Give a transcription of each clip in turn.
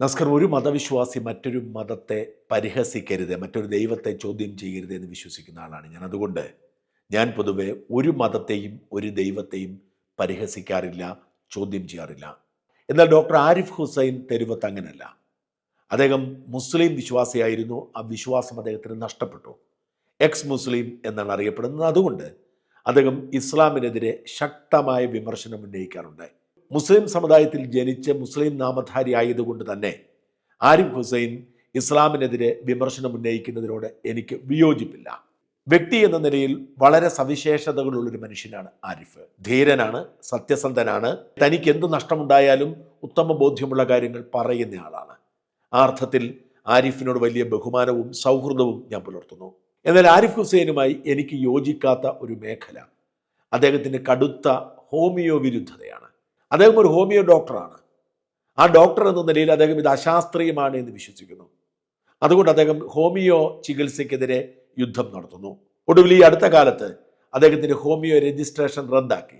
നസ്കർ ഒരു മതവിശ്വാസി മറ്റൊരു മതത്തെ പരിഹസിക്കരുത് മറ്റൊരു ദൈവത്തെ ചോദ്യം ചെയ്യരുത് എന്ന് വിശ്വസിക്കുന്ന ആളാണ് ഞാൻ. അതുകൊണ്ട് ഞാൻ പൊതുവെ ഒരു മതത്തെയും ഒരു ദൈവത്തെയും പരിഹസിക്കാറില്ല ചോദ്യം ചെയ്യാറില്ല. എന്നാൽ ഡോക്ടർ ആരിഫ് ഹുസൈൻ തെരുവത്ത് അങ്ങനല്ല. അദ്ദേഹം മുസ്ലിം വിശ്വാസിയായിരുന്നു ആ വിശ്വാസം അദ്ദേഹത്തിന് നഷ്ടപ്പെട്ടു. എക്സ് മുസ്ലിം എന്നാണ് അറിയപ്പെടുന്നത്. അതുകൊണ്ട് അദ്ദേഹം ഇസ്ലാമിനെതിരെ ശക്തമായ വിമർശനം ഉന്നയിക്കാറുണ്ട്. മുസ്ലിം സമുദായത്തിൽ ജനിച്ച് മുസ്ലിം നാമധാരി ആയതുകൊണ്ട് തന്നെ ആരിഫ് ഹുസൈൻ ഇസ്ലാമിനെതിരെ വിമർശനം ഉന്നയിക്കുന്നതിനോട് എനിക്ക് വിയോജിപ്പില്ല. വ്യക്തി എന്ന നിലയിൽ വളരെ സവിശേഷതകളുള്ളൊരു മനുഷ്യനാണ് ആരിഫ്. ധീരനാണ് സത്യസന്ധനാണ് തനിക്ക് എന്ത് നഷ്ടമുണ്ടായാലും ഉത്തമ ബോധ്യമുള്ള കാര്യങ്ങൾ പറയുന്ന ആളാണ്. ആ അർത്ഥത്തിൽ ആരിഫിനോട് വലിയ ബഹുമാനവും സൗഹൃദവും ഞാൻ പുലർത്തുന്നു. എന്നാൽ ആരിഫ് ഹുസൈനുമായി എനിക്ക് യോജിക്കാത്ത ഒരു മേഖല. അദ്ദേഹത്തിന്റെ കടുത്ത ഹോമിയോ വിരുദ്ധതയാണ്. അദ്ദേഹം ഒരു ഹോമിയോ ഡോക്ടറാണ്. ആ ഡോക്ടർ എന്ന നിലയിൽ അദ്ദേഹം ഇത് അശാസ്ത്രീയമാണ് എന്ന് വിശ്വസിക്കുന്നു. അതുകൊണ്ട് അദ്ദേഹം ഹോമിയോ ചികിത്സയ്ക്കെതിരെ യുദ്ധം നടത്തുന്നു. ഒടുവിൽ ഈ അടുത്ത കാലത്ത് അദ്ദേഹത്തിന്റെ ഹോമിയോ രജിസ്ട്രേഷൻ റദ്ദാക്കി.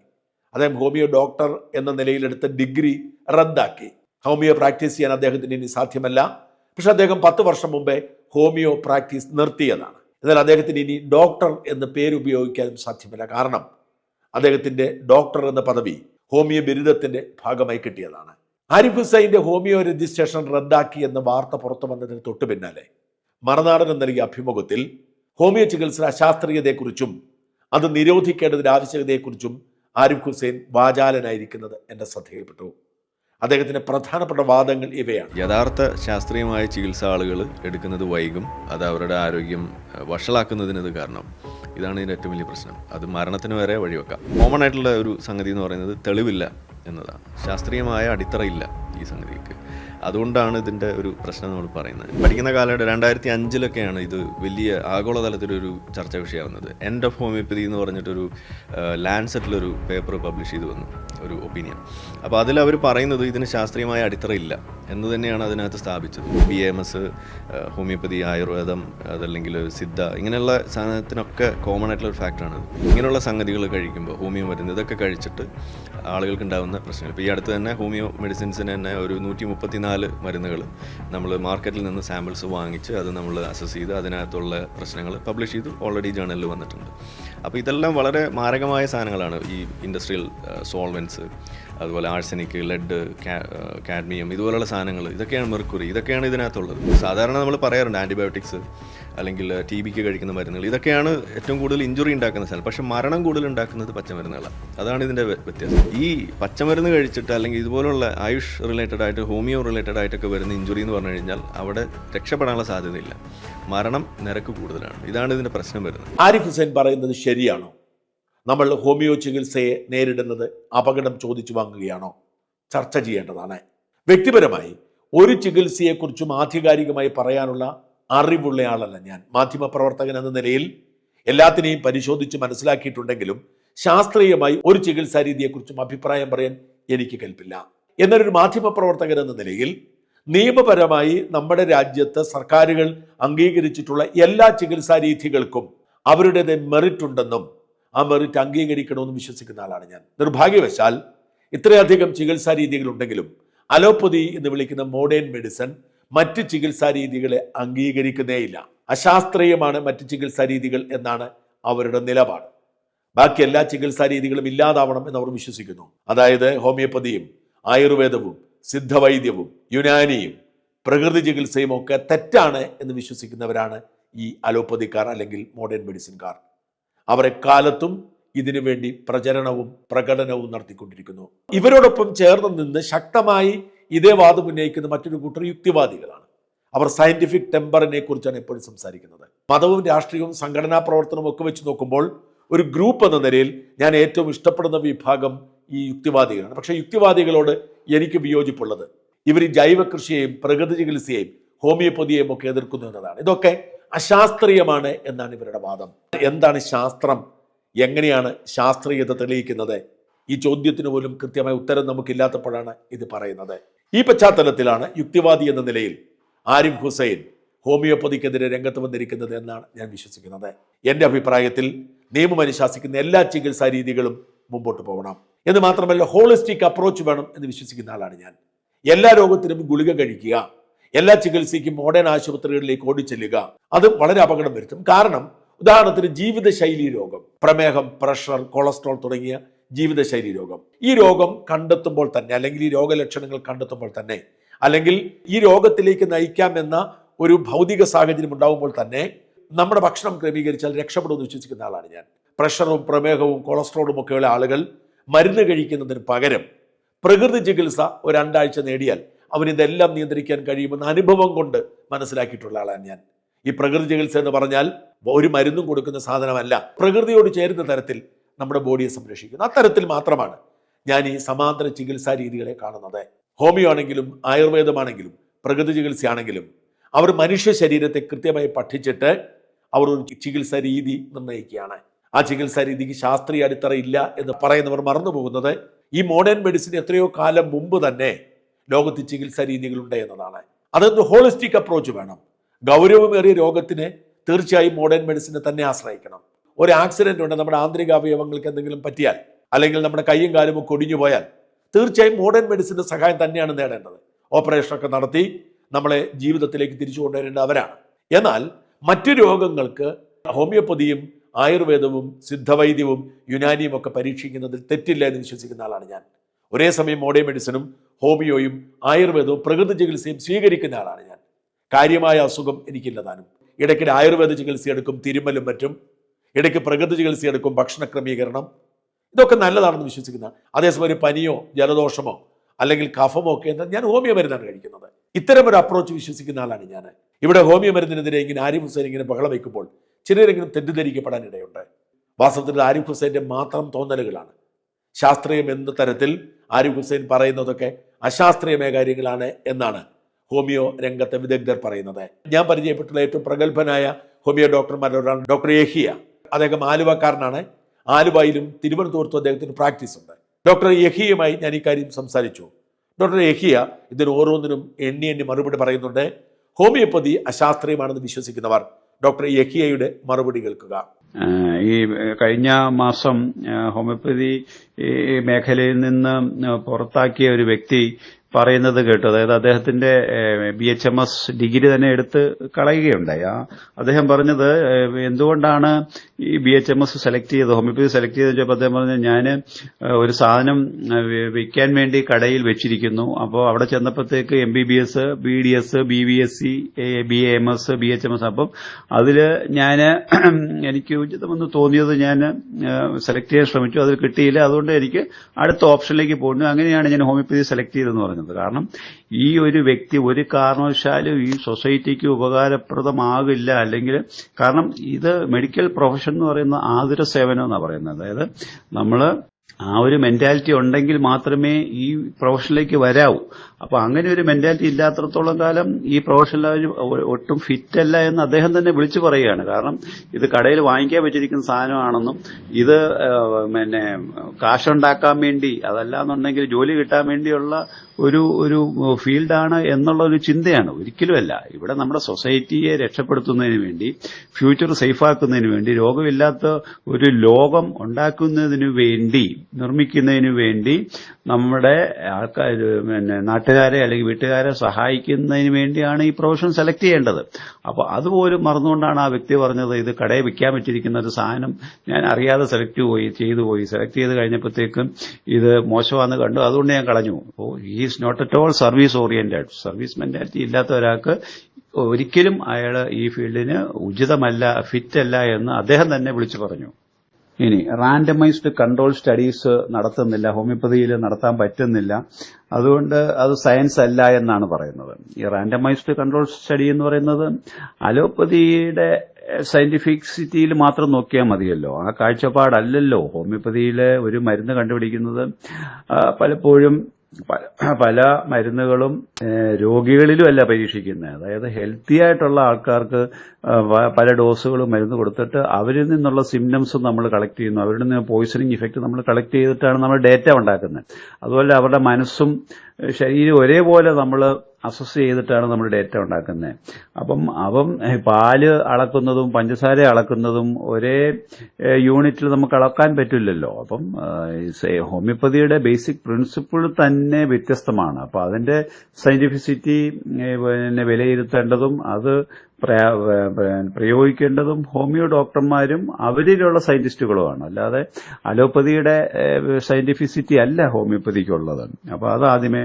അദ്ദേഹം ഹോമിയോ ഡോക്ടർ എന്ന നിലയിലെടുത്ത ഡിഗ്രി റദ്ദാക്കി. ഹോമിയോ പ്രാക്ടീസ് ചെയ്യാൻ അദ്ദേഹത്തിന് ഇനി സാധ്യമല്ല. പക്ഷെ അദ്ദേഹം പത്ത് വർഷം മുമ്പേ ഹോമിയോ പ്രാക്ടീസ് നിർത്തിയതാണ്. എന്നാൽ അദ്ദേഹത്തിന് ഇനി ഡോക്ടർ എന്ന പേര് ഉപയോഗിക്കാനും സാധ്യമല്ല. കാരണം അദ്ദേഹത്തിന്റെ ഡോക്ടർ എന്ന പദവി ഹോമിയോ ബിരുദത്തിന്റെ ഭാഗമായി കിട്ടിയതാണ്. ആരിഫ് ഹുസൈന്റെ ഹോമിയോ രജിസ്ട്രേഷൻ റദ്ദാക്കി എന്ന വാർത്ത പുറത്തു വന്നതിന് തൊട്ടു പിന്നാലെ മറുനാടന് നൽകിയ അഭിമുഖത്തിൽ ഹോമിയോ ചികിത്സ അശാസ്ത്രീയതയെക്കുറിച്ചും അത് നിരോധിക്കേണ്ടതിന്റെ ആവശ്യകതയെക്കുറിച്ചും ആരിഫ് ഹുസൈൻ വാചാലനായിരിക്കുന്നത് എന്റെ ശ്രദ്ധയിൽപ്പെട്ടു. അദ്ദേഹത്തിന്റെ പ്രധാനപ്പെട്ട വാദങ്ങൾ ഇവയാണ്. യഥാർത്ഥ ശാസ്ത്രീയമായ ചികിത്സ ആളുകൾ എടുക്കുന്നത് വൈകും. അത് അവരുടെ ആരോഗ്യം അഹ്, വഷളാക്കുന്നതിന് ഇത് കാരണം. ഇതാണ് ഇതിന്റെ ഏറ്റവും വലിയ പ്രശ്നം. അത് മരണത്തിന് വരെ വഴിവെക്കാം. കോമൺ ആയിട്ടുള്ള ഒരു സംഗതി എന്ന് പറയുന്നത് തെളിവില്ല എന്നതാണ്. ശാസ്ത്രീയമായ അടിത്തറയില്ല ഈ സംഗതിക്ക്. അതുകൊണ്ടാണ് ഇതിന്റെ ഒരു പ്രശ്നം നമ്മൾ പറയുന്നത്. പഠിക്കുന്ന കാലഘട്ടം രണ്ടായിരത്തി അഞ്ചിലൊക്കെയാണ് ഇത് വലിയ ആഗോളതലത്തിലൊരു ചർച്ച വിഷയമാവുന്നത് എൻഡ് ഓഫ് ഹോമിയോപ്പതി എന്ന് പറഞ്ഞിട്ടൊരു ലാൻഡ്സെറ്റിലൊരു പേപ്പർ പബ്ലിഷ് ചെയ്തു വന്നു ഒരു ഒപ്പീനിയൻ അപ്പോൾ അതിൽ അവർ പറയുന്നത് ഇതിന് ശാസ്ത്രീയമായ അടിത്തറ ഇല്ല എന്ന് തന്നെയാണ് അതിനകത്ത് സ്ഥാപിച്ചത്. ബി എം എസ് ഹോമിയോപ്പതി ആയുർവേദം അതല്ലെങ്കിൽ സിദ്ധ ഇങ്ങനെയുള്ള സാധനത്തിനൊക്കെ കോമൺ ആയിട്ടുള്ള ഒരു ഫാക്ടറാണ് ഇങ്ങനെയുള്ള സംഗതികൾ കഴിക്കുമ്പോൾ ഹോമിയോ മരുന്ന് ഇതൊക്കെ കഴിച്ചിട്ട് ആളുകൾക്ക് ഉണ്ടാകുന്ന പ്രശ്നങ്ങൾ. ഇപ്പോൾ ഈ അടുത്ത് തന്നെ ഹോമിയോ മെഡിസിൻസിന് തന്നെ ഒരു നൂറ്റി മുപ്പത്തിനാല് മരുന്നുകൾ നമ്മൾ മാർക്കറ്റിൽ നിന്ന് സാമ്പിൾസ് വാങ്ങിച്ച് അത് നമ്മൾ അസസ് ചെയ്ത് അതിനകത്തുള്ള പ്രശ്നങ്ങൾ പബ്ലിഷ് ചെയ്തു ഓൾറെഡി ജേണലിൽ വന്നിട്ടുണ്ട്. അപ്പോൾ ഇതെല്ലാം വളരെ മാരകമായ സാധനങ്ങളാണ് ഈ ഇൻഡസ്ട്രിയൽ സോൾവെൻസ് അതുപോലെ ആഴ്സനിക് ലെഡ് കാഡ്മിയം ഇതുപോലുള്ള സാധനങ്ങൾ ഇതൊക്കെയാണ് മെർക്കുറി. ഇതൊക്കെയാണ് ഇതിനകത്തുള്ളത്. സാധാരണ നമ്മൾ പറയാറുണ്ട് ആന്റിബയോട്ടിക്സ് അല്ലെങ്കിൽ ടി ബിക്ക് കഴിക്കുന്ന മരുന്നുകൾ. ഇതൊക്കെയാണ് ഏറ്റവും കൂടുതൽ ഇഞ്ചുറി ഉണ്ടാക്കുന്ന സാധനം. പക്ഷെ മരണം കൂടുതൽ ഉണ്ടാക്കുന്നത് പച്ചമരുന്നുകളാണ് അതാണ് ഇതിന്റെ വ്യത്യാസം. ഈ പച്ചമരുന്ന് കഴിച്ചിട്ട് അല്ലെങ്കിൽ ഇതുപോലുള്ള ആയുഷ് റിലേറ്റഡ് ആയിട്ട് ഹോമിയോ റിലേറ്റഡ് ആയിട്ടൊക്കെ വരുന്ന ഇഞ്ചുറി എന്ന് പറഞ്ഞു കഴിഞ്ഞാൽ അവിടെ രക്ഷപ്പെടാനുള്ള സാധ്യതയില്ല. മരണം നിരക്ക് കൂടുതലാണ്. ഇതാണ് ഇതിന്റെ പ്രശ്നം വരുന്നത്. ആരിഫ് ഹുസൈൻ പറയുന്നത് ശരിയാണോ? നമ്മൾ ഹോമിയോ ചികിത്സയെ നേരിടുന്നത് അപകടം ചോദിച്ചു വാങ്ങുകയാണോ? ചർച്ച ചെയ്യേണ്ടതാണ്. വ്യക്തിപരമായി ഒരു ചികിത്സയെക്കുറിച്ചും ആധികാരികമായി പറയാനുള്ള അറിവുള്ള ആളല്ല ഞാൻ. മാധ്യമപ്രവർത്തകൻ എന്ന നിലയിൽ എല്ലാത്തിനെയും പരിശോധിച്ച് മനസ്സിലാക്കിയിട്ടുണ്ടെങ്കിലും ശാസ്ത്രീയമായി ഒരു ചികിത്സാ രീതിയെക്കുറിച്ചും അഭിപ്രായം പറയാൻ എനിക്ക് കൽപ്പില്ല. എന്നൊരു മാധ്യമപ്രവർത്തകൻ എന്ന നിലയിൽ നിയമപരമായി നമ്മുടെ രാജ്യത്ത് സർക്കാരുകൾ അംഗീകരിച്ചിട്ടുള്ള എല്ലാ ചികിത്സാ രീതികൾക്കും അവരുടേത് മെറിറ്റ് ഉണ്ടെന്നും ആ മെറിറ്റ് അംഗീകരിക്കണമെന്നും വിശ്വസിക്കുന്ന ആളാണ് ഞാൻ. നിർഭാഗ്യവശാൽ ഇത്രയധികം ചികിത്സാ രീതികൾ ഉണ്ടെങ്കിലും അലോപ്പതി എന്ന് വിളിക്കുന്ന മോഡേൺ മെഡിസിൻ മറ്റ് ചികിത്സാ രീതികളെ അംഗീകരിക്കുന്നേയില്ല അശാസ്ത്രീയമാണ് മറ്റ് ചികിത്സാ രീതികൾ എന്നാണ് അവരുടെ നിലപാട്. ബാക്കി എല്ലാ ചികിത്സാ രീതികളും ഇല്ലാതാവണം എന്ന് അവർ വിശ്വസിക്കുന്നു. അതായത് ഹോമിയോപ്പതിയും ആയുർവേദവും സിദ്ധവൈദ്യവും യുനാനിയും പ്രകൃതി ചികിത്സയും ഒക്കെ തെറ്റാണ് എന്ന് വിശ്വസിക്കുന്നവരാണ് ഈ അലോപ്പതിക്കാർ അല്ലെങ്കിൽ മോഡേൺ മെഡിസിൻകാർ. അവരെ കാലത്തും ഇതിനു വേണ്ടി പ്രചരണവും പ്രകടനവും നടത്തിക്കൊണ്ടിരിക്കുന്നു. ഇവരോടൊപ്പം ചേർന്ന് നിന്ന് ശക്തമായി ഇതേ വാദം ഉന്നയിക്കുന്ന മറ്റൊരു കൂട്ടർ യുക്തിവാദികളാണ്. അവർ സയന്റിഫിക് ടെമ്പറിനെ കുറിച്ചാണ് എപ്പോഴും സംസാരിക്കുന്നത്. മതവും രാഷ്ട്രീയവും സംഘടനാ പ്രവർത്തനവും ഒക്കെ വെച്ച് നോക്കുമ്പോൾ ഒരു ഗ്രൂപ്പ് എന്ന നിലയിൽ ഞാൻ ഏറ്റവും ഇഷ്ടപ്പെടുന്ന വിഭാഗം ഈ യുക്തിവാദികളാണ്. പക്ഷേ യുക്തിവാദികളോട് എനിക്ക് വിയോജിപ്പുള്ളത് ഇവർ ജൈവ കൃഷിയെയും പ്രകൃതി ചികിത്സയെയും ഹോമിയോപ്പതിയെയും ഒക്കെ എതിർക്കുന്നു എന്നതാണ്. ഇതൊക്കെ അശാസ്ത്രീയമാണ് എന്നാണ് ഇവരുടെ വാദം. എന്താണ് ശാസ്ത്രം? എങ്ങനെയാണ് ശാസ്ത്രീയത തെളിയിക്കുന്നത്? ഈ ചോദ്യത്തിന് പോലും കൃത്യമായ ഉത്തരം നമുക്കില്ലാത്തപ്പോഴാണ് ഇത് പറയുന്നത്. ഈ പശ്ചാത്തലത്തിലാണ് യുക്തിവാദി എന്ന നിലയിൽ ആരിഫ് ഹുസൈൻ ഹോമിയോപ്പതിക്കെതിരെ രംഗത്ത് വന്നിരിക്കുന്നത് എന്നാണ് ഞാൻ വിശ്വസിക്കുന്നത്. എന്റെ അഭിപ്രായത്തിൽ നിയമം അനുശാസിക്കുന്ന എല്ലാ ചികിത്സാ രീതികളും മുമ്പോട്ട് പോകണം എന്ന് മാത്രമല്ല ഹോളിസ്റ്റിക് അപ്രോച്ച് വേണം എന്ന് വിശ്വസിക്കുന്ന ആളാണ് ഞാൻ. എല്ലാ രോഗത്തിനും ഗുളിക കഴിക്കുക എല്ലാ ചികിത്സയ്ക്കും മോഡേൺ ആശുപത്രികളിലേക്ക് ഓടിച്ചെല്ലുക അത് വളരെ അപകടം വരുത്തും. കാരണം ഉദാഹരണത്തിന് ജീവിതശൈലി രോഗം പ്രമേഹം പ്രഷർ കൊളസ്ട്രോൾ തുടങ്ങിയ ജീവിതശൈലി രോഗം. ഈ രോഗം കണ്ടെത്തുമ്പോൾ തന്നെ അല്ലെങ്കിൽ ഈ രോഗലക്ഷണങ്ങൾ കണ്ടെത്തുമ്പോൾ തന്നെ അല്ലെങ്കിൽ ഈ രോഗത്തിലേക്ക് നയിക്കാമെന്ന ഒരു ഭൗതിക സാഹചര്യം ഉണ്ടാകുമ്പോൾ തന്നെ നമ്മുടെ ഭക്ഷണം ക്രമീകരിച്ചാൽ രക്ഷപ്പെടുമെന്ന് വിശ്വസിക്കുന്ന ആളാണ് ഞാൻ. പ്രഷറും പ്രമേഹവും കൊളസ്ട്രോളും ഒക്കെയുള്ള ആളുകൾ മരുന്ന് കഴിക്കുന്നതിന് പകരം പ്രകൃതി ചികിത്സ ഒരു രണ്ടാഴ്ച നേടിയാൽ അവനിതെല്ലാം നിയന്ത്രിക്കാൻ കഴിയുമെന്ന അനുഭവം കൊണ്ട് മനസ്സിലാക്കിയിട്ടുള്ള ആളാണ് ഞാൻ. ഈ പ്രകൃതി ചികിത്സ എന്ന് പറഞ്ഞാൽ ഒരു മരുന്നും കൊടുക്കുന്ന സാധനമല്ല. പ്രകൃതിയോട് ചേരുന്ന തരത്തിൽ നമ്മുടെ ബോഡിയെ സംരക്ഷിക്കുന്നു. അത്തരത്തിൽ മാത്രമാണ് ഞാൻ ഈ സമാന്തര ചികിത്സാ രീതികളെ കാണുന്നത്. ഹോമിയോ ആണെങ്കിലും ആയുർവേദമാണെങ്കിലും പ്രകൃതി ചികിത്സയാണെങ്കിലും അവർ മനുഷ്യ ശരീരത്തെ കൃത്യമായി പഠിച്ചിട്ട് അവർ ഒരു ചികിത്സാ രീതി നിർണയിക്കുകയാണ്. ആ ചികിത്സാ രീതിക്ക് ശാസ്ത്രീയ അടിത്തറ ഇല്ല എന്ന് പറയുന്നവർ മറന്നു പോകുന്നത് ഈ മോഡേൺ മെഡിസിൻ എത്രയോ കാലം മുമ്പ് തന്നെ ലോകത്ത് ചികിത്സാ രീതികളുണ്ട് എന്നതാണ്. അതൊരു ഹോളിസ്റ്റിക് അപ്രോച്ച് വേണം. ഗൗരവമേറിയ രോഗത്തിന് തീർച്ചയായും മോഡേൺ മെഡിസിനെ തന്നെ ആശ്രയിക്കണം. ഒരു ആക്സിഡന്റ് ഉണ്ട് നമ്മുടെ ആന്തരിക അവയവങ്ങൾക്ക് എന്തെങ്കിലും പറ്റിയാൽ അല്ലെങ്കിൽ നമ്മുടെ കൈയും കാലും ഒടിഞ്ഞു പോയാൽ തീർച്ചയായും മോഡേൺ മെഡിസിന്റെ സഹായം തന്നെയാണ് നേടേണ്ടത്. ഓപ്പറേഷനൊക്കെ നടത്തി നമ്മളെ ജീവിതത്തിലേക്ക് തിരിച്ചു കൊണ്ടുവരേണ്ട അവരാണ്. എന്നാൽ മറ്റു രോഗങ്ങൾക്ക് ഹോമിയോപ്പതിയും ആയുർവേദവും സിദ്ധവൈദ്യവും യുനാനിയും ഒക്കെ പരീക്ഷിക്കുന്നതിൽ തെറ്റില്ല എന്ന് വിശ്വസിക്കുന്ന ആളാണ് ഞാൻ. ഒരേ സമയം മോഡേൺ മെഡിസിനും ഹോമിയോയും ആയുർവേദവും പ്രകൃതി ചികിത്സയും സ്വീകരിക്കുന്ന ആളാണ് ഞാൻ. കാര്യമായ അസുഖം എനിക്കില്ലതാനും ഇടയ്ക്കിടെ ആയുർവേദ ചികിത്സ എടുക്കും തിരുമലും മറ്റും. ഇടയ്ക്ക് പ്രകൃതി ചികിത്സ എടുക്കും ഭക്ഷണ ക്രമീകരണം. ഇതൊക്കെ നല്ലതാണെന്ന് വിശ്വസിക്കുന്ന അതേസമയം പനിയോ ജലദോഷമോ അല്ലെങ്കിൽ കഫമോ ഒക്കെ എന്നാൽ ഞാൻ ഹോമിയോ മരുന്നാണ് കഴിക്കുന്നത്. ഇത്തരം ഒരു അപ്രോച്ച് വിശ്വസിക്കുന്ന ആളാണ് ഞാൻ. ഇവിടെ ഹോമിയോ മരുന്നിനെതിരെ ഇങ്ങനെ ആരിഫ് ഹുസൈൻ ഇങ്ങനെ ബഹളം വയ്ക്കുമ്പോൾ ചിലരെങ്കിലും തെറ്റിദ്ധരിക്കപ്പെടാൻ ഇടയുണ്ട്. വാസ്തവത്തിൽ ആരിഫ് ഹുസൈന്റെ മാത്രം തോന്നലുകളാണ്. ശാസ്ത്രീയം എന്ന തരത്തിൽ ആരിഫ് ഹുസൈൻ പറയുന്നതൊക്കെ അശാസ്ത്രീയമായ കാര്യങ്ങളാണ് എന്നാണ് ഹോമിയോ രംഗത്തെ വിദഗ്ധർ പറയുന്നത്. ഞാൻ പരിചയപ്പെട്ടുള്ള ഏറ്റവും പ്രഗത്ഭനായ ഹോമിയോ ഡോക്ടർമാരിൽ ഒരാൾ ഡോക്ടർ യഹിയ. അദ്ദേഹം ആലുവക്കാരനാണ്. ആലുവയിലും തിരുവനന്തപുരത്തും അദ്ദേഹത്തിന് പ്രാക്ടീസ് ഉണ്ട്. ഡോക്ടർ യഹിയുമായി ഞാൻ ഈ കാര്യം സംസാരിച്ചു. ഡോക്ടർ യഹിയ ഇതിന് ഓരോന്നിനും എണ്ണി എണ്ണി മറുപടി പറയുന്നുണ്ട്. ഹോമിയോപ്പതി അശാസ്ത്രീയമാണെന്ന് വിശ്വസിക്കുന്നവർ ഡോക്ടർ യഹിയയുടെ മറുപടി കേൾക്കുക. ഈ കഴിഞ്ഞ മാസം ഹോമിയോപ്പതി മേഖലയിൽ നിന്ന് പുറത്താക്കിയ ഒരു വ്യക്തി പറയുന്നത് കേട്ടു. അതായത് അദ്ദേഹത്തിന്റെ B H M S degree തന്നെ എടുത്ത് കളയുകയുണ്ടായി. ആ അദ്ദേഹം പറഞ്ഞത് എന്തുകൊണ്ടാണ് ഈ B H M S select ചെയ്തത്? ഹോമിയോപ്പതി സെലക്ട് ചെയ്തെന്ന് വെച്ചപ്പോൾ അദ്ദേഹം പറഞ്ഞു ഞാൻ ഒരു സാധനം വിൽക്കാൻ വേണ്ടി കടയിൽ വെച്ചിരിക്കുന്നു. അപ്പോൾ അവിടെ ചെന്നപ്പോഴത്തേക്ക് M B B S B D S B V S C B A M S B H M S അപ്പം അതിൽ ഞാൻ എനിക്ക് ഉചിതമെന്ന് തോന്നിയത് ഞാൻ സെലക്ട് ചെയ്യാൻ ശ്രമിച്ചു. അതിൽ കിട്ടിയില്ല. അതുകൊണ്ട് എനിക്ക് അടുത്ത ഓപ്ഷനിലേക്ക് പോകുന്നു. അങ്ങനെയാണ് ഞാൻ ഹോമിയോപ്പതി സെലക്ട് ചെയ്തതെന്ന് പറഞ്ഞത് കാരണം ഈ ഒരു വ്യക്തി ഒരു കാരണവശാലും ഈ സൊസൈറ്റിക്ക് ഉപകാരപ്രദമാകില്ല. അല്ലെങ്കിൽ കാരണം ഇത് മെഡിക്കൽ പ്രൊഫഷൻ എന്ന് പറയുന്ന ആതുര സേവനം എന്നാണ് പറയുന്നത്. അതായത് നമ്മൾ ആ ഒരു മെന്റാലിറ്റി ഉണ്ടെങ്കിൽ മാത്രമേ ഈ പ്രൊഫഷനിലേക്ക് വരാവൂ. അപ്പൊ അങ്ങനെ ഒരു മെന്റാലിറ്റി ഇല്ലാത്തടത്തോളം കാലം ഈ പ്രൊഫഷനിൽ ഒട്ടും ഫിറ്റ് അല്ല എന്ന് അദ്ദേഹം തന്നെ വിളിച്ചു പറയുകയാണ്. കാരണം ഇത് കടയിൽ വാങ്ങിക്കാൻ വെച്ചിരിക്കുന്ന സാധനമാണെന്നും ഇത് പിന്നെ കാശുണ്ടാക്കാൻ വേണ്ടി അതല്ലാന്നുണ്ടെങ്കിൽ ജോലി കിട്ടാൻ വേണ്ടിയുള്ള ഒരു ഒരു ഫീൽഡാണ് എന്നുള്ള ഒരു ചിന്തയാണ്. ഒരിക്കലുമല്ല. ഇവിടെ നമ്മുടെ സൊസൈറ്റിയെ രക്ഷപ്പെടുത്തുന്നതിന് വേണ്ടി ഫ്യൂച്ചർ സേഫാക്കുന്നതിന് വേണ്ടി രോഗമില്ലാത്ത ഒരു ലോകം ഉണ്ടാക്കുന്നതിന് വേണ്ടി നിർമ്മിക്കുന്നതിന് വേണ്ടി നമ്മുടെ ആൾക്കാർ പിന്നെ നാട്ടുകാരെ അല്ലെങ്കിൽ വീട്ടുകാരെ സഹായിക്കുന്നതിന് വേണ്ടിയാണ് ഈ പ്രൊഫഷൻ സെലക്ട് ചെയ്യേണ്ടത്. അപ്പോൾ അതുപോലും മറന്നുകൊണ്ടാണ് ആ വ്യക്തി പറഞ്ഞത് ഇത് കടയിൽ വിൽക്കാൻ വെച്ചിരിക്കുന്ന ഒരു സാധനം ഞാൻ അറിയാതെ സെലക്ട് പോയി ചെയ്തു പോയി. സെലക്ട് ചെയ്ത് കഴിഞ്ഞപ്പോഴത്തേക്കും ഇത് മോശമാണെന്ന് കണ്ടു. അതുകൊണ്ട് ഞാൻ കളഞ്ഞു. അപ്പോൾ is not at all service oriented service mentality ഇല്ലാത്ത ഒരാൾക്ക് ഒരിക്കലും അയാൾ ഈ ഫീൽഡിന് ഉചിതമല്ല ഫിറ്റ് അല്ല എന്ന് അദ്ദേഹം തന്നെ വിളിച്ചു പറഞ്ഞു. ഇനി റാൻഡമൈസ്ഡ് കൺട്രോൾ സ്റ്റഡീസ് നടത്തുന്നില്ല ഹോമിയോപ്പതിയിൽ നടത്താൻ പറ്റുന്നില്ല. അതുകൊണ്ട് അത് സയൻസ് അല്ല എന്നാണ് പറയുന്നത്. ഈ റാൻഡമൈസ്ഡ് കൺട്രോൾ സ്റ്റഡി എന്ന് പറയുന്നത് അലോപ്പതിയുടെ സയന്റിഫിക്സിറ്റിയിൽ മാത്രം നോക്കിയാൽ മതിയല്ലോ. ആ കാഴ്ചപ്പാടല്ലല്ലോ. ഹോമിയോപ്പതിയിലെ ഒരു മരുന്ന് കണ്ടുപിടിക്കുന്നത് പലപ്പോഴും പല- മരുന്നുകളും രോഗികളിലും രോഗികളിലുമല്ല പരീക്ഷിക്കുന്നത്. അതായത് ഹെൽത്തി ആയിട്ടുള്ള ആൾക്കാർക്ക് പല ഡോസുകളും മരുന്ന് കൊടുത്തിട്ട് അവരിൽ നിന്നുള്ള സിംറ്റംസ് നമ്മൾ കളക്ട് ചെയ്യുന്നു. അവരിൽ നിന്ന് പോയിസണിങ് ഇഫക്റ്റ് നമ്മൾ കളക്ട് ചെയ്തിട്ടാണ് നമ്മൾ ഡേറ്റ ഉണ്ടാക്കുന്നത്. അതുപോലെ അവരുടെ മനസ്സും ശരീരം ഒരേപോലെ നമ്മൾ അസസ് ചെയ്തിട്ടാണ് നമ്മൾ ഡേറ്റ ഉണ്ടാക്കുന്നത് അപ്പം അപ്പം പാൽ അളക്കുന്നതും പഞ്ചസാര അളക്കുന്നതും ഒരേ യൂണിറ്റിൽ നമുക്ക് അളക്കാൻ പറ്റില്ലല്ലോ. അപ്പം ഹോമിയോപ്പതിയുടെ ബേസിക് പ്രിൻസിപ്പിൾ തന്നെ വ്യത്യസ്തമാണ്. അപ്പം അതിന്റെ സയന്റിഫിസിറ്റി പിന്നെ വിലയിരുത്തേണ്ടതും അത് പ്രയോഗിക്കേണ്ടതും ഹോമിയോ ഡോക്ടർമാരും അവരിലുള്ള സയന്റിസ്റ്റുകളുമാണ്. അല്ലാതെ അലോപ്പതിയുടെ സയന്റിഫിസിറ്റി അല്ല ഹോമിയോപ്പതിക്കുള്ളത് അപ്പോൾ അത് ആദ്യമേ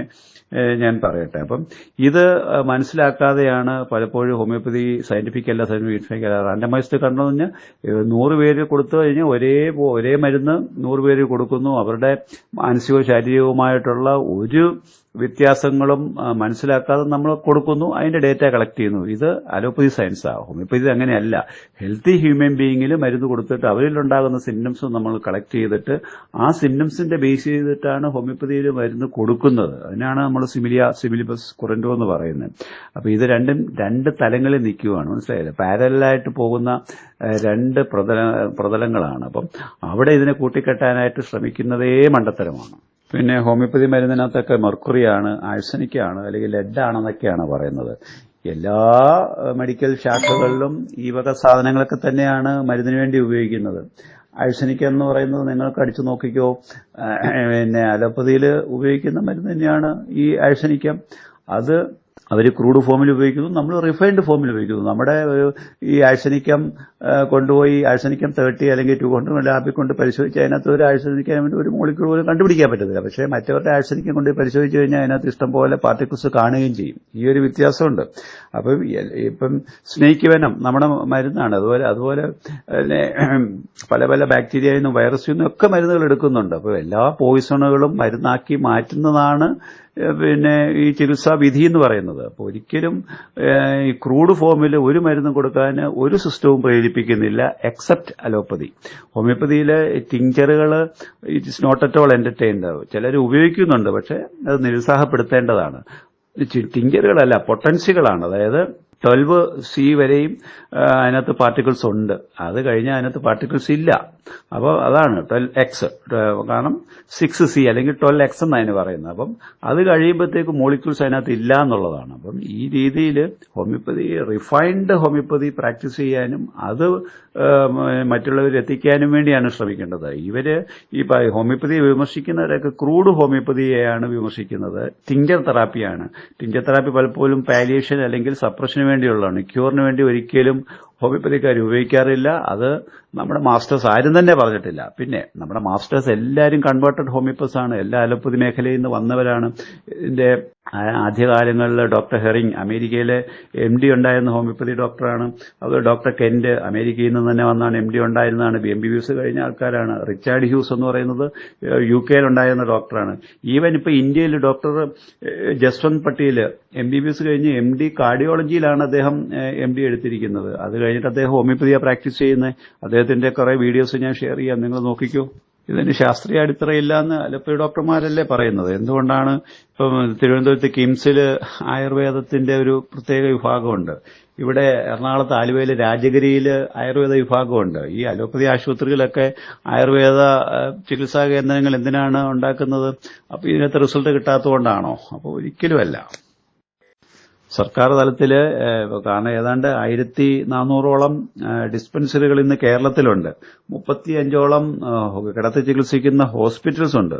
ഞാൻ പറയട്ടെ. അപ്പം ഇത് മനസ്സിലാക്കാതെയാണ് പലപ്പോഴും ഹോമിയോപ്പതി സയന്റിഫിക് അല്ല സയന്റിഫിക് അല്ല റാൻഡമൈസ്ഡ് കണ്ടെന്ന് പറഞ്ഞാൽ ഏഹ് നൂറ് പേര് കൊടുത്തു കഴിഞ്ഞാൽ ഒരേ ഒരേ മരുന്ന് നൂറ് പേര് കൊടുക്കുന്നു. അവരുടെ മാനസികവും ശാരീരികവുമായിട്ടുള്ള ഒരു വ്യത്യാസങ്ങളും മനസ്സിലാക്കാതെ നമ്മൾ കൊടുക്കുന്നു അതിന്റെ ഡേറ്റ കളക്ട് ചെയ്യുന്നു. ഇത് അലോപ്പതി സയൻസ് ആ ഹോമിയോപ്പതി അങ്ങനെയല്ല. ഹെൽത്തി ഹ്യൂമൻ ബീയിങ്ങിൽ മരുന്ന് കൊടുത്തിട്ട് അവരിലുണ്ടാകുന്ന സിംറ്റംസ് നമ്മൾ കളക്ട് ചെയ്തിട്ട് ആ സിംറ്റംസിന്റെ ബേസ് ചെയ്തിട്ടാണ് ഹോമിയോപ്പതിയിൽ മരുന്ന് കൊടുക്കുന്നത്. അതിനാണ് നമ്മൾ സിമിലിയ സിമിലിബസ് കുറൻഡോ എന്ന് പറയുന്നത്. അപ്പൊ ഇത് രണ്ടും രണ്ട് തലങ്ങളിൽ നിൽക്കുകയാണ് മനസ്സിലായില്ലേ? പാരലായിട്ട് പോകുന്ന രണ്ട് പ്രതല പ്രതലങ്ങളാണ്. അപ്പം അവിടെ ഇതിനെ കൂട്ടിക്കെട്ടാനായിട്ട് ശ്രമിക്കുന്നതേ മണ്ടത്തരമാണ്. പിന്നെ ഹോമിയോപ്പതി മരുന്നിനകത്തൊക്കെ മെർക്കുറിയാണ് ആഴ്സനിക്കാണ് അല്ലെങ്കിൽ ലെഡാണെന്നൊക്കെയാണ് പറയുന്നത്. എല്ലാ മെഡിക്കൽ ശാഖകളിലും ഈ വക സാധനങ്ങളൊക്കെ തന്നെയാണ് മരുന്നിന് വേണ്ടി ഉപയോഗിക്കുന്നത്. ആഴ്സനിക്ക എന്ന് പറയുന്നത് നിങ്ങൾക്ക് അടിച്ചു നോക്കിക്കോ പിന്നെ അലോപ്പതിയിൽ ഉപയോഗിക്കുന്ന മരുന്ന് തന്നെയാണ് ഈ ആഴ്സനിക്കം. അത് അവർ ക്രൂഡ് ഫോമിൽ ഉപയോഗിക്കുന്നു നമ്മൾ റിഫൈൻഡ് ഫോമിൽ ഉപയോഗിക്കുന്നു. നമ്മുടെ ഈ ആഴ്സനിക്കം കൊണ്ടുപോയി ആഴ്സനിക്കം തേർട്ടി അല്ലെങ്കിൽ ടു ഹൺഡ്രഡ് ലാബിൽ കൊണ്ട് പരിശോധിച്ച് അതിനകത്ത് ഒരു ആഴ്സനിക്കാൻ വേണ്ടി ഒരു മോളിക്കൂൾ പോലും കണ്ടുപിടിക്കാൻ പറ്റത്തില്ല. പക്ഷേ മറ്റവരുടെ ആഴ്സനിക്കം കൊണ്ട് പരിശോധിച്ച് കഴിഞ്ഞാൽ അതിനകത്ത് ഇഷ്ടം പോലെ പാർട്ടിക്കിൾസ് കാണുകയും ചെയ്യും. ഈ ഒരു വ്യത്യാസമുണ്ട്. അപ്പം ഇപ്പം സ്നേക്ക് വെനം നമ്മുടെ മരുന്നാണ്. അതുപോലെ അതുപോലെ പല പല ബാക്ടീരിയയിൽ നിന്നും വൈറസിൽ നിന്നും ഒക്കെ മരുന്നുകൾ എടുക്കുന്നുണ്ട്. അപ്പോൾ എല്ലാ പോയിസണുകളും മരുന്നാക്കി മാറ്റുന്നതാണ് പിന്നെ ഈ ചികിത്സാ വിധി എന്ന് പറയുന്നത്. അപ്പോൾ ഒരിക്കലും ഈ ക്രൂഡ് ഫോമിൽ ഒരു മരുന്നും കൊടുക്കാൻ ഒരു സിസ്റ്റവും പ്രേരിപ്പിക്കുന്നില്ല എക്സെപ്റ്റ് അലോപ്പതി. ഹോമിയോപ്പതിയിലെ ടിഞ്ചറുകൾ it's not at all entertained ചിലർ ഉപയോഗിക്കുന്നുണ്ട് പക്ഷെ അത് നിരുത്സാഹപ്പെടുത്തേണ്ടതാണ്. ടിഞ്ചറുകളല്ല പൊട്ടൻസികളാണ്. അതായത് ട്വൽവ് സി വരെയും അതിനകത്ത് പാർട്ടിക്കിൾസ് ഉണ്ട്. അത് കഴിഞ്ഞാൽ അതിനകത്ത് പാർട്ടിക്കിൾസ് ഇല്ല. അപ്പോൾ അതാണ് ട്വൽവ് എക്സ്. കാരണം സിക്സ് സി അല്ലെങ്കിൽ ട്വൽവ് എക്സ് എന്നാണ് അതിന് പറയുന്നത്. അപ്പം അത് കഴിയുമ്പോഴത്തേക്ക് മോളിക്യൂൾസ് അതിനകത്ത് ഇല്ല എന്നുള്ളതാണ്. അപ്പം ഈ രീതിയിൽ ഹോമിയോപ്പതി റിഫൈൻഡ് ഹോമിയോപ്പതി പ്രാക്ടീസ് ചെയ്യാനും അത് മറ്റുള്ളവർ എത്തിക്കാനും വേണ്ടിയാണ് ശ്രമിക്കേണ്ടത്. ഇവർ ഈ ഹോമിയോപ്പതിയെ വിമർശിക്കുന്നവരൊക്കെ ക്രൂഡ് ഹോമിയോപ്പതിയെയാണ് വിമർശിക്കുന്നത്. ടിഞ്ചർ തെറാപ്പിയാണ് ടിഞ്ചർ തെറാപ്പി പലപ്പോഴും പാലിയേഷൻ അല്ലെങ്കിൽ സപ്രഷന് വേണ്ടിയുള്ളതാണ്. ക്യൂറിന് വേണ്ടി ഒരിക്കലും ഹോമിയോപ്പതിക്കാർ ഉപയോഗിക്കാറില്ല. അത് നമ്മുടെ മാസ്റ്റേഴ്സ് ആരും തന്നെ പറഞ്ഞിട്ടില്ല. പിന്നെ നമ്മുടെ മാസ്റ്റേഴ്സ് എല്ലാവരും കൺവേർട്ടഡ് ഹോമിയോപ്പസ് ആണ്. എല്ലാ അലോപ്പതി മേഖലയിൽ നിന്ന് വന്നവരാണ്. ഇതിന്റെ ആദ്യകാലങ്ങളിൽ ഡോക്ടർ ഹെറിങ് അമേരിക്കയിലെ എം ഡി ഉണ്ടായിരുന്ന ഹോമിയോപ്പതി ഡോക്ടറാണ് അതുപോലെ ഡോക്ടർ കെന്റ് അമേരിക്കയിൽ നിന്ന് തന്നെ വന്നാണ് എം ഡി ഉണ്ടായിരുന്നതാണ്. B M B B S കഴിഞ്ഞ ആൾക്കാരാണ്. റിച്ചാർഡ് ഹ്യൂസ് എന്ന് പറയുന്നത് യു കെയിൽ ഉണ്ടായിരുന്ന ഡോക്ടറാണ് ഈവൻ ഇപ്പൊ ഇന്ത്യയിൽ doctor Jaswant Patel M B B S കഴിഞ്ഞ് എം ഡി കാർഡിയോളജിയിലാണ് അദ്ദേഹം എം ഡി എടുത്തിരിക്കുന്നത്. അത് കഴിഞ്ഞിട്ട് അദ്ദേഹം ഹോമിയോപ്പതിയാണ് പ്രാക്ടീസ് ചെയ്യുന്നത്. അദ്ദേഹത്തിന്റെ കുറെ വീഡിയോസ് ഞാൻ ഷെയർ ചെയ്യാം. നിങ്ങൾ നോക്കിക്കോ. ഇതിന് ശാസ്ത്രീയ അടിത്തറയില്ല എന്ന് അലപ്പ ഡോക്ടർമാരല്ലേ പറയുന്നത്. എന്തുകൊണ്ടാണ് ഇപ്പം തിരുവനന്തപുരത്ത് കിംസിൽ ആയുർവേദത്തിന്റെ ഒരു പ്രത്യേക വിഭാഗമുണ്ട്. ഇവിടെ എറണാകുളത്ത് ആലുവയിൽ രാജഗിരിയിൽ ആയുർവേദ വിഭാഗമുണ്ട്. ഈ അലോപ്പതി ആശുപത്രികളിലൊക്കെ ആയുർവേദ ചികിത്സാ കേന്ദ്രങ്ങൾ എന്തിനാണ് ഉണ്ടാക്കുന്നത്? അപ്പോൾ ഇതിനകത്ത് റിസൾട്ട് കിട്ടാത്തതുകൊണ്ടാണോ? അപ്പോൾ ഒരിക്കലുമല്ല. സർക്കാർ തലത്തിൽ കാരണം ഏതാണ്ട് ആയിരത്തി നാനൂറോളം ഡിസ്പെൻസറികൾ ഇന്ന് കേരളത്തിലുണ്ട്. മുപ്പത്തി അഞ്ചോളം കിടത്തി ചികിത്സിക്കുന്ന ഹോസ്പിറ്റൽസ് ഉണ്ട്.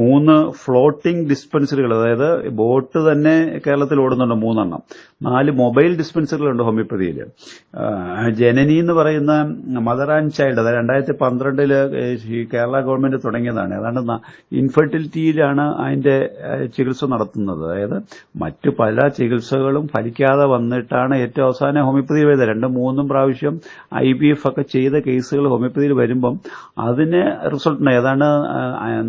മൂന്ന് ഫ്ലോട്ടിംഗ് ഡിസ്പെൻസറികൾ അതായത് ബോട്ട് തന്നെ കേരളത്തിൽ ഓടുന്നുണ്ട് മൂന്നെണ്ണം. നാല് മൊബൈൽ ഡിസ്പെൻസറികളുണ്ട് ഹോമിയോപ്പതിയിൽ. ജനനി എന്ന് പറയുന്ന മദർ ആൻഡ് ചൈൽഡ് അതായത് രണ്ടായിരത്തി പന്ത്രണ്ടിൽ ഈ കേരള ഗവൺമെന്റ് തുടങ്ങിയതാണ്. ഏതാണ്ട് ഇൻഫെർട്ടിലിറ്റിയിലാണ് അതിന്റെ ചികിത്സ നടത്തുന്നത്. അതായത് മറ്റു പല ചികിത്സകളും ഫലിക്കാതെ വന്നിട്ടാണ് ഏറ്റവും അവസാനം ഹോമിയോപ്പതി വരുന്നത്. രണ്ടും മൂന്നും പ്രാവശ്യം ഐ ബി എഫ് ഒക്കെ ചെയ്ത കേസുകൾ ഹോമിയോപ്പതിയിൽ വരുമ്പം അതിന് റിസൾട്ട് ഉണ്ട് ഏതാണ്ട്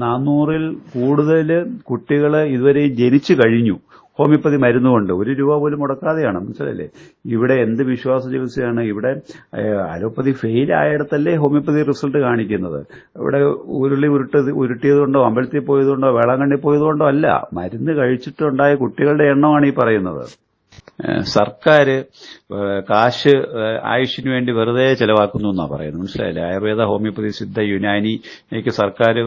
നാനൂറിൽ കൂടുതൽ കുട്ടികൾ ഇതുവരെ ജനിച്ചു കഴിഞ്ഞു ഹോമിയോപ്പതി മരുന്നുകൊണ്ട് ഒരു രൂപ പോലും മുടക്കാതെയാണ്. മനസ്സിലല്ലേ ഇവിടെ എന്ത് വിശ്വാസ ചികിത്സയാണ്? ഇവിടെ അലോപ്പതി ഫെയിൽ ആയിടത്തല്ലേ ഹോമിയോപ്പതി റിസൾട്ട് കാണിക്കുന്നത്. ഇവിടെ ഉരുളി ഉരുട്ടത് ഉരുട്ടിയതുകൊണ്ടോ അമ്പലത്തിൽ പോയതുകൊണ്ടോ വേളാങ്കണ്ണി പോയതുകൊണ്ടോ അല്ല. മരുന്ന് കഴിച്ചിട്ടുണ്ടായ കുട്ടികളുടെ എണ്ണമാണ് ഈ പറയുന്നത്. സർക്കാർ കാശ് ആയുഷിന് വേണ്ടി വെറുതെ ചെലവാക്കുന്നു എന്നാണ് പറയുന്നത്. മനസ്സിലായില്ലേ? ആയുർവേദ ഹോമിയോപ്പതി സിദ്ധ യുനാനിക്ക് സർക്കാർ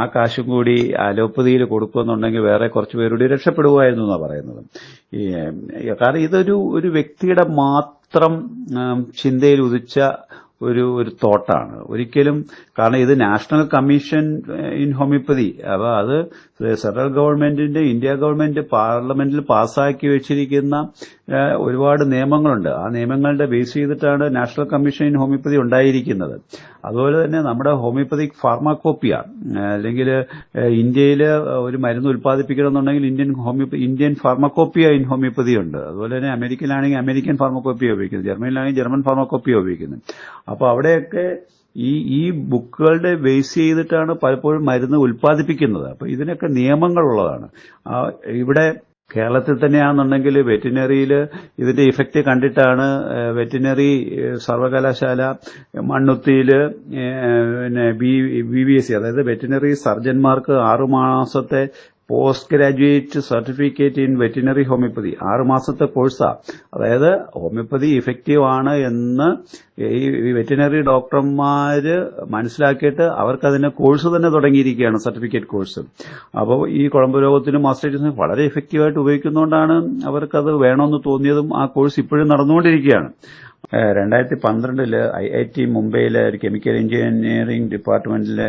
ആ കാശും കൂടി അലോപ്പതിയിൽ കൊടുക്കുമെന്നുണ്ടെങ്കിൽ വേറെ കുറച്ച് പേരുടെ രക്ഷപ്പെടുമായിരുന്നു എന്നാണ് പറയുന്നത്. കാരണം ഇതൊരു ഒരു വ്യക്തിയുടെ മാത്രം ചിന്തയിൽ ഉദിച്ച ഒരു ഒരു തോട്ടാണ്. ഒരിക്കലും കാരണം ഇത് നാഷണൽ കമ്മീഷൻ ഇൻ ഹോമിയോപ്പതി അപ്പൊ അത് സെൻട്രൽ ഗവൺമെന്റിന്റെ ഇന്ത്യ ഗവൺമെന്റ് പാർലമെന്റിൽ പാസ്സാക്കി വെച്ചിരിക്കുന്ന ഒരുപാട് നിയമങ്ങളുണ്ട്. ആ നിയമങ്ങളുടെ ബേസ് ചെയ്തിട്ടാണ് നാഷണൽ കമ്മീഷൻ ഇൻ ഹോമിയോപ്പതി ഉണ്ടായിരിക്കുന്നത്. അതുപോലെ തന്നെ നമ്മുടെ ഹോമിയോപ്പതിക് ഫാർമാക്കോപ്പിയ അല്ലെങ്കിൽ ഇന്ത്യയിൽ ഒരു മരുന്ന് ഉൽപ്പാദിപ്പിക്കണമെന്നുണ്ടെങ്കിൽ Indian homeopathy Indian pharmacopoeia in homeopathy ഉണ്ട്. അതുപോലെ തന്നെ അമേരിക്കയിലാണെങ്കിൽ അമേരിക്കൻ ഫാർമക്കോപ്പിയ ഉപയോഗിക്കുന്നത്. ജർമ്മനിയിലാണെങ്കിൽ ജർമ്മൻ ഫാർമക്കോപ്പിയ ഉപയോഗിക്കുന്നത്. അപ്പോൾ അവിടെയൊക്കെ ഈ ഈ ബുക്കുകളുടെ ബേസ് ചെയ്തിട്ടാണ് പലപ്പോഴും മരുന്ന് ഉൽപ്പാദിപ്പിക്കുന്നത്. അപ്പോൾ ഇതിനൊക്കെ നിയമങ്ങളുള്ളതാണ്. ഇവിടെ കേരളത്തിൽ തന്നെയാണെന്നുണ്ടെങ്കിൽ വെറ്റിനറിയിൽ ഇതിന്റെ ഇഫക്റ്റ് കണ്ടിട്ടാണ് വെറ്റിനറി സർവകലാശാല മണ്ണുത്തിയിൽ പിന്നെ ബി ബി എസ് സി അതായത് വെറ്റിനറി സർജന്മാർക്ക് ആറുമാസത്തെ post graduate certificate in veterinary homeopathy. ആറുമാസത്തെ കോഴ്സാണ് അതായത് ഹോമിയോപ്പതി ഇഫക്റ്റീവ് ആണ് എന്ന് ഈ വെറ്റിനറി ഡോക്ടർമാർ മനസ്സിലാക്കിയിട്ട് അവർക്കതിന് കോഴ്സ് തന്നെ തുടങ്ങിയിരിക്കുകയാണ് സർട്ടിഫിക്കറ്റ് കോഴ്സ്. അപ്പോൾ ഈ കുഴമ്പ് രോഗത്തിനും മാസ്റ്റേഴ്സിനും വളരെ ഇഫക്റ്റീവായിട്ട് ഉപയോഗിക്കുന്നതുകൊണ്ടാണ് അവർക്കത് വേണമെന്ന് തോന്നിയതും ആ കോഴ്സ് ഇപ്പോഴും നടന്നുകൊണ്ടിരിക്കുകയാണ്. രണ്ടായിരത്തി പന്ത്രണ്ടിൽ ഐ ഐ ടി മുംബൈയിലെ ഒരു കെമിക്കൽ എഞ്ചിനീയറിംഗ് ഡിപ്പാർട്ട്മെന്റിലെ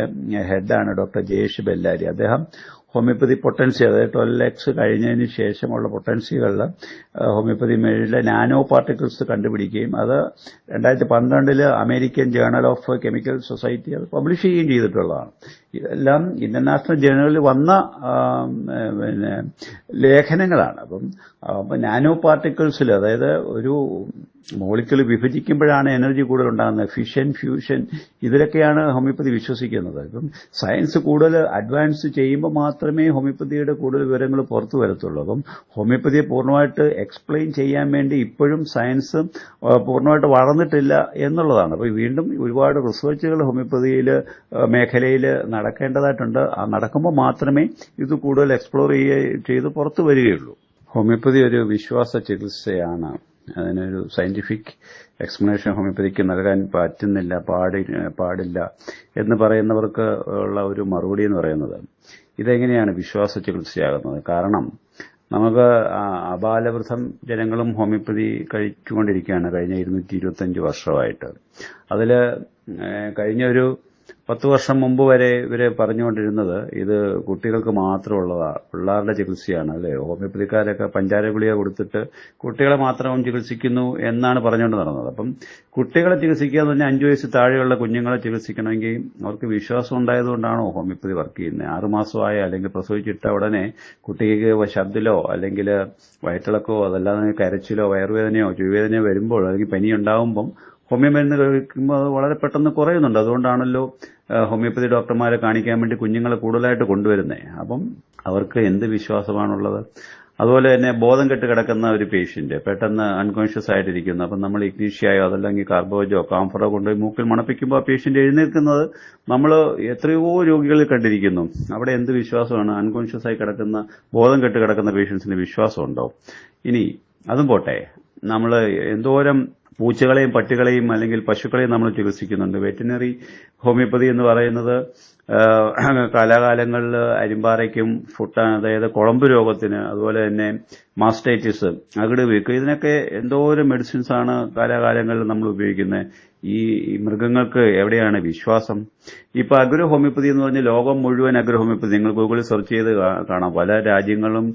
ഹെഡാണ് ഡോക്ടർ ജയേഷ് ബെല്ലാരി. അദ്ദേഹം ഹോമിയോപ്പതി പൊട്ടൻസി അതായത് ട്വൽവ് എക്സ് കഴിഞ്ഞതിന് ശേഷമുള്ള പൊട്ടൻസികളിൽ ഹോമിയോപ്പതി മേളിലെ നാനോ പാർട്ടിക്കിൾസ് കണ്ടുപിടിക്കുകയും അത് രണ്ടായിരത്തി പന്ത്രണ്ടിൽ American journal of chemical society അത് പബ്ലിഷ് ചെയ്യുകയും ചെയ്തിട്ടുള്ളതാണ്. ഇതെല്ലാം ഇന്റർനാഷണൽ ജേണലുകളിൽ വന്ന പിന്നെ ലേഖനങ്ങളാണ്. അപ്പം നാനോ പാർട്ടിക്കിൾസിൽ അതായത് ഒരു മോളിക്യൂൾ വിഭജിക്കുമ്പോഴാണ് എനർജി കൂടുതൽ ഉണ്ടാകുന്നത്. ഫിഷൻ ഫ്യൂഷൻ ഇതിലൊക്കെയാണ് ഹോമിയോപ്പതി വിശ്വസിക്കുന്നത്. ഇപ്പം സയൻസ് കൂടുതൽ അഡ്വാൻസ് ചെയ്യുമ്പോൾ മാത്രമേ ഹോമിയോപ്പതിയുടെ കൂടുതൽ വിവരങ്ങൾ പുറത്തു വരത്തുള്ളൂ. അപ്പം ഹോമിയോപ്പതിയെ പൂർണമായിട്ട് എക്സ്പ്ലെയിൻ ചെയ്യാൻ വേണ്ടി ഇപ്പോഴും സയൻസ് പൂർണമായിട്ട് വളർന്നിട്ടില്ല എന്നുള്ളതാണ്. അപ്പോൾ വീണ്ടും ഒരുപാട് റിസർച്ചുകൾ ഹോമിയോപ്പതിയിൽ മേഖലയിൽ നടക്കേണ്ടതായിട്ടുണ്ട് ആ നടക്കുമ്പോൾ മാത്രമേ ഇത് കൂടുതൽ എക്സ്പ്ലോർ ചെയ്ത് പുറത്തു വരികയുള്ളൂ. ഹോമിയോപ്പതി ഒരു വിശ്വാസ ചികിത്സയാണ്. അതിനൊരു സയന്റിഫിക് എക്സ്പ്ലനേഷൻ ഹോമിയോപ്പതിക്ക് നൽകാൻ പറ്റുന്നില്ല പാടി പാടില്ല എന്ന് പറയുന്നവർക്ക് ഉള്ള ഒരു മറുപടി എന്ന് പറയുന്നത്. ഇതെങ്ങനെയാണ് വിശ്വാസ ചികിത്സയാകുന്നത്? കാരണം നമുക്ക് അപാലവൃദ്ധം ജനങ്ങളും ഹോമിയോപ്പതി കഴിച്ചുകൊണ്ടിരിക്കുകയാണ് കഴിഞ്ഞ ഇരുന്നൂറ്റി ഇരുപത്തഞ്ച് വർഷമായിട്ട് അതിൽ കഴിഞ്ഞ ഒരു പത്ത് വർഷം മുമ്പ് വരെ ഇവർ പറഞ്ഞുകൊണ്ടിരുന്നത് ഇത് കുട്ടികൾക്ക് മാത്രമുള്ളതാ പിള്ളേരുടെ ചികിത്സയാണ് അല്ലെ? ഹോമിയോപ്പതിക്കാരൊക്കെ പഞ്ചാര ഗുളിക കൊടുത്തിട്ട് കുട്ടികളെ മാത്രം ചികിത്സിക്കുന്നു എന്നാണ് പറഞ്ഞുകൊണ്ട് നടന്നത്. അപ്പം കുട്ടികളെ ചികിത്സിക്കുക എന്ന് പറഞ്ഞാൽ അഞ്ചു വയസ്സ് താഴെയുള്ള കുഞ്ഞുങ്ങളെ ചികിത്സിക്കണമെങ്കിൽ അവർക്ക് വിശ്വാസം ഉണ്ടായതുകൊണ്ടാണോ ഹോമിയോപ്പതി വർക്ക് ചെയ്യുന്നത്? ആറുമാസമായ അല്ലെങ്കിൽ പ്രസവിച്ചിട്ട ഉടനെ കുട്ടിക്ക് ശബ്ദിലോ അല്ലെങ്കിൽ വയറ്റിളക്കോ അതല്ലാതെ കരച്ചിലോ വയറുവേദനയോ ചുവേദനയോ വരുമ്പോൾ അല്ലെങ്കിൽ പനി ഉണ്ടാകുമ്പം ഹോമിയോ മരുന്ന് കഴിക്കുമ്പോൾ അത് വളരെ പെട്ടെന്ന് കുറയുന്നുണ്ട്. അതുകൊണ്ടാണല്ലോ ഹോമിയോപ്പതി ഡോക്ടർമാരെ കാണിക്കാൻ വേണ്ടി കുഞ്ഞുങ്ങളെ കൂടുതലായിട്ട് കൊണ്ടുവരുന്നത് അപ്പം അവർക്ക് എന്ത് വിശ്വാസമാണുള്ളത്? അതുപോലെ തന്നെ ബോധം കെട്ട് കിടക്കുന്ന ഒരു പേഷ്യന്റ് പെട്ടെന്ന് അൺകോൺഷ്യസ് ആയിട്ടിരിക്കുന്നു. അപ്പം നമ്മൾ ഇഗ്നീഷ്യായോ അതല്ലെങ്കിൽ കാർബോജോ കാംഫറോ കൊണ്ടുപോയി മൂക്കിൽ മണപ്പിക്കുമ്പോൾ ആ പേഷ്യന്റ് എഴുന്നേൽക്കുന്നത് നമ്മൾ എത്രയോ രോഗികളിൽ കണ്ടിരിക്കുന്നു. അവിടെ എന്ത് വിശ്വാസമാണ്? അൺകോൺഷ്യസ് ആയി കിടക്കുന്ന ബോധം കെട്ട് കിടക്കുന്ന പേഷ്യൻസിന് വിശ്വാസമുണ്ടോ? ഇനി അതും പോട്ടെ. നമ്മൾ എന്തോരം പൂച്ചകളെയും പട്ടികളെയും അല്ലെങ്കിൽ പശുക്കളെയും നമ്മൾ ചികിത്സിക്കുന്നുണ്ട്. വെറ്റിനറി ഹോമിയോപ്പതി എന്ന് പറയുന്നത് കാലാകാലങ്ങളിൽ അരിമ്പാറയ്ക്കും ഫുട്ട അതായത് കുളമ്പ് രോഗത്തിന് അതുപോലെ തന്നെ മാസ്റ്റൈറ്റിസ് അകിട് വീക്ക് ഇതിനൊക്കെ എന്തോരം മെഡിസിൻസ് ആണ് കാലാകാലങ്ങളിൽ നമ്മൾ ഉപയോഗിക്കുന്നത്. ഈ മൃഗങ്ങൾക്ക് എവിടെയാണ് വിശ്വാസം? ഇപ്പൊ അഗ്രോ ഹോമിയോപ്പതി എന്ന് പറഞ്ഞാൽ ലോകം മുഴുവൻ അഗ്രോ ഹോമിയോപ്പതി നിങ്ങൾ ഗൂഗിളിൽ സെർച്ച് ചെയ്ത് കാണാം. പല രാജ്യങ്ങളും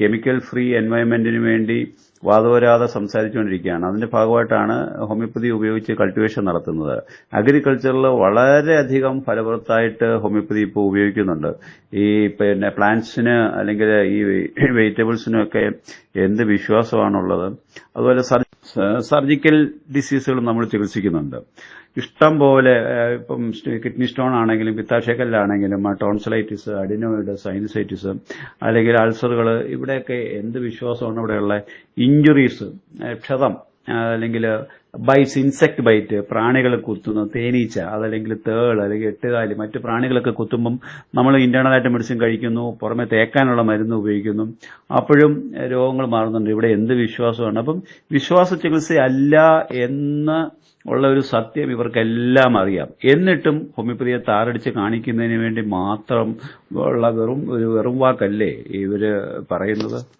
കെമിക്കൽ ഫ്രീ എൻവയോൺമെന്റിന് വേണ്ടി വാദോരാതെ സംസാരിച്ചുകൊണ്ടിരിക്കുകയാണ്. അതിന്റെ ഭാഗമായിട്ടാണ് ഹോമിയോപ്പതി ഉപയോഗിച്ച് കൾട്ടിവേഷൻ നടത്തുന്നത്. അഗ്രികൾച്ചറിൽ വളരെയധികം ഫലവത്തായിട്ട് ഹോമിയോപ്പതി ഇപ്പോൾ ഉപയോഗിക്കുന്നുണ്ട്. ഈ പിന്നെ പ്ലാന്റ്സിന് അല്ലെങ്കിൽ ഈ വെജിറ്റബിൾസിനും ഒക്കെ എന്ത് വിശ്വാസമാണുള്ളത്. അതുപോലെ സർജിക്കൽ ഡിസീസുകൾ നമ്മൾ ചികിത്സിക്കുന്നുണ്ട്. ഇഷ്ടം പോലെ ഇപ്പം കിഡ്നി സ്റ്റോൺ ആണെങ്കിലും പിത്താശക്കല്ലാണെങ്കിലും ടോൺസലൈറ്റിസ് അഡിനോയിഡ് സൈനസൈറ്റിസ് അല്ലെങ്കിൽ അൾസറുകൾ ഇവിടെയൊക്കെ എന്ത് വിശ്വാസമാണ് ഇവിടെയുള്ള ഇഞ്ചുറീസ് ക്ഷതം അല്ലെങ്കിൽ ബൈറ്റ്സ് ഇൻസെക്ട് ബൈറ്റ് പ്രാണികളെ കുത്തുന്ന തേനീച്ച അതല്ലെങ്കിൽ തേൾ അല്ലെങ്കിൽ എട്ടുകാലി മറ്റു പ്രാണികളൊക്കെ കുത്തുമ്പം നമ്മൾ ഇന്റേണലായിട്ട് മെഡിസിൻ കഴിക്കുന്നു പുറമെ തേക്കാനുള്ള മരുന്ന് ഉപയോഗിക്കുന്നു. അപ്പോഴും രോഗങ്ങൾ മാറുന്നുണ്ട്. ഇവിടെ എന്ത് വിശ്വാസമാണ്? അപ്പം വിശ്വാസ ചികിത്സയല്ല എന്ന് ഉള്ള ഒരു സത്യം ഇവർക്കെല്ലാം അറിയാം. എന്നിട്ടും ഹോമിയോപ്പതിയെ താറടിച്ച് കാണിക്കുന്നതിന് വേണ്ടി മാത്രം ഉള്ള വെറും ഒരു വെറും വാക്കല്ലേ ഇവർ പറയുന്നത്?